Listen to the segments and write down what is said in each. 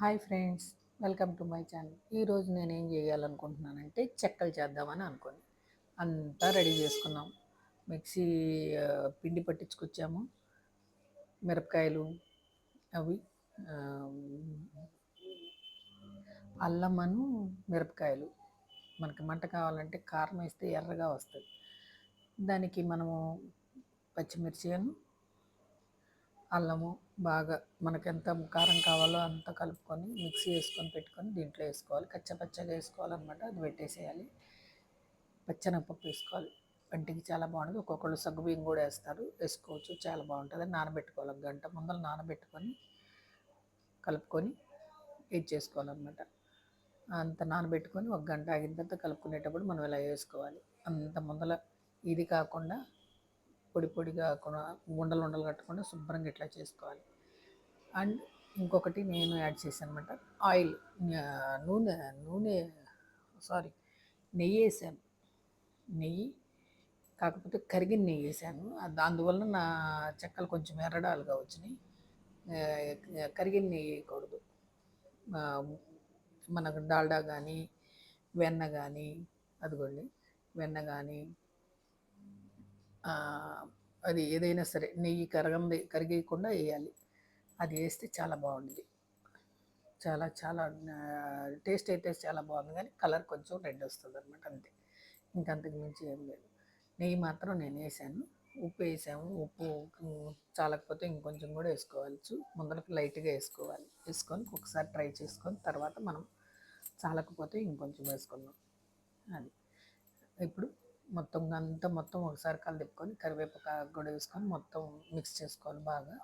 Hi friends welcome to my channel. ఈరోజు నేను ఏం చేయాలనుకుంటున్నానంటే చెక్కలు చేద్దామని అనుకుని. అంతా రెడీ చేసుకున్నాం. మిక్సీ పిండి పట్టించుకొచ్చాము. మిరపకాయలు అవి అల్లమను మిరపకాయలు. మనకి మంట కావాలంటే కారం వేస్తే ఎర్రగా వస్తుంది. దానికి మనము పచ్చిమిర్చి అను అల్లము బాగా మనకు ఎంత కారం కావాలో అంత కలుపుకొని మిక్సీ వేసుకొని పెట్టుకొని దీంట్లో వేసుకోవాలి. కచ్చపచ్చగా వేసుకోవాలన్నమాట. అది పెట్టేసేయాలి. పచ్చెనగపప్పు వేసుకోవాలి. వంటికి చాలా బాగుంటుంది. ఒక్కొక్కళ్ళు సగ్గు బియ్యం కూడా వేస్తారు. వేసుకోవచ్చు. చాలా బాగుంటుంది. నానబెట్టుకోవాలి. ఒక గంట ముందర నానబెట్టుకొని కలుపుకొని ఇది చేసుకోవాలన్నమాట. అంత నానబెట్టుకొని ఒక గంట ఆగిన తర్వాత కలుపుకునేటప్పుడు మనం ఇలా వేసుకోవాలి. అంత ముందల ఇది కాకుండా పొడి పొడిగా ఉండలు ఉండలు కట్టకుండా శుభ్రంగా ఇట్లా చేసుకోవాలి. అండ్ ఇంకొకటి నేను యాడ్ చేశాను అనమాట ఆయిల్ నూనె నూనె సారీ నెయ్యి వేసాను. నెయ్యి కాకపోతే కరిగిన నెయ్యి వేసాను. అది- అందువల్ల నా చెక్కలు కొంచెం ఎర్రడాలుగా వచ్చినాయి. కరిగిన నెయ్యి వేయకూడదు. మనకు డాల్డా కానీ వెన్న కానీ అదిగోండి వెన్న కానీ అది ఏదైనా సరే నెయ్యి కరగంది కరిగేయకుండా వేయాలి. అది వేస్తే చాలా బాగుంది చాలా చాలా టేస్ట్ అయితే చాలా బాగుంది. కానీ కలర్ కొంచెం రెడ్ వస్తుంది అనమాట అంతే ఇంకంతకు మించి ఏం లేదు. నెయ్యి మాత్రం నేను వేసాను. ఉప్పు వేసాము. ఉప్పు చాలకపోతే ఇంకొంచెం కూడా వేసుకోవచ్చు. ముందరకు లైట్గా వేసుకోవాలి. వేసుకొని ఒకసారి ట్రై చేసుకొని తర్వాత మనం చాలకపోతే ఇంకొంచెం వేసుకుందాం. అది. ఇప్పుడు మొత్తం అంతా మొత్తం ఒకసారి కలిదిప్పుకొని కరివేపాకు కూడా వేసుకొని మొత్తం మిక్స్ చేసుకోవాలి బాగా.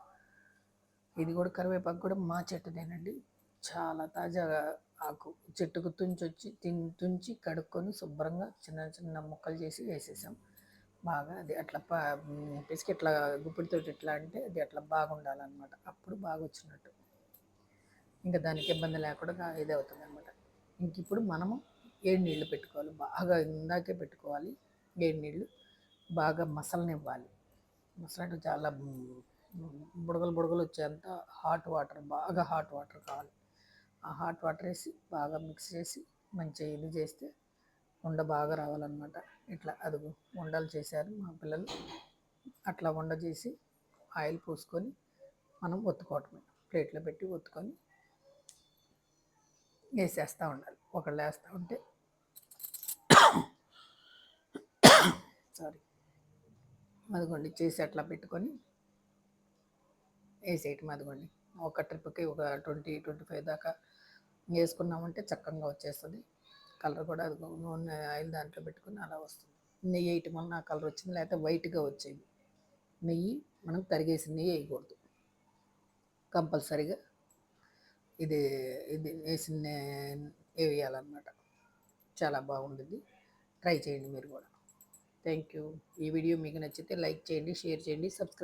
ఇది కూడా కరివేపాకు కూడా మా చెట్టుదేనండి. చాలా తాజాగా ఆకు. చెట్టుకు తుంచి వచ్చి తిన్ తుంచి కడుక్కొని శుభ్రంగా చిన్న చిన్న ముక్కలు చేసి వేసేసాం. బాగా అది అట్లా ప పిసికి ఇట్లా గుప్పిడితో ఇట్లా అంటే అది అట్లా బాగుండాలన్నమాట. అప్పుడు బాగా వచ్చినట్టు. ఇంకా దానికి ఇబ్బంది లేకుండా ఇది అవుతుంది అనమాట ఇంక ఇప్పుడు మనము ఏడు నీళ్ళు పెట్టుకోవాలి. బాగా ఇందాకే పెట్టుకోవాలి. వేడి నీళ్ళు బాగా మసలనివ్వాలి. మసలంటే చాలా బుడగలు బుడగలు వచ్చేంత హాట్ వాటర్ బాగా హాట్ వాటర్ కావాలి. ఆ హాట్ వాటర్ వేసి బాగా మిక్స్ చేసి మంచిగా ఇది చేస్తే ఉండ బాగా రావాలన్నమాట. ఇట్లా అది ఉండలు చేశారు మా పిల్లలు. అట్లా ఉండ చేసి ఆయిల్ పోసుకొని మనం ఒత్తుకోవటమే. ప్లేట్లో పెట్టి ఒత్తుకొని వేసేస్తూ ఉండాలి. ఒకళ్ళు వేస్తూ ఉంటే సారీ. అదిగోండి చేసి అట్లా పెట్టుకొని వేసేయటం అదిగోండి ఒక ట్రిప్కి ఒక ట్వంటీ ట్వంటీ ఫైవ్ దాకా వేసుకున్నామంటే చక్కగా వచ్చేస్తుంది. కలర్ కూడా అది నూనె ఆయిల్ దాంట్లో పెట్టుకుని అలా వస్తుంది. నెయ్యి వేయటం వల్ల ఆ కలర్ వచ్చింది లేకపోతే వైట్గా వచ్చేవి. నెయ్యి మనం తరిగేసి నెయ్యి వేయకూడదు. కంపల్సరిగా ఇది ఇది వేసిన వేయాలన్నమాట. చాలా బాగుంటుంది ట్రై చేయండి మీరు కూడా. థ్యాంక్ యూ ఈ వీడియో మీకు నచ్చితే లైక్ చేయండి షేర్ చేయండి సబ్స్క్రైబ్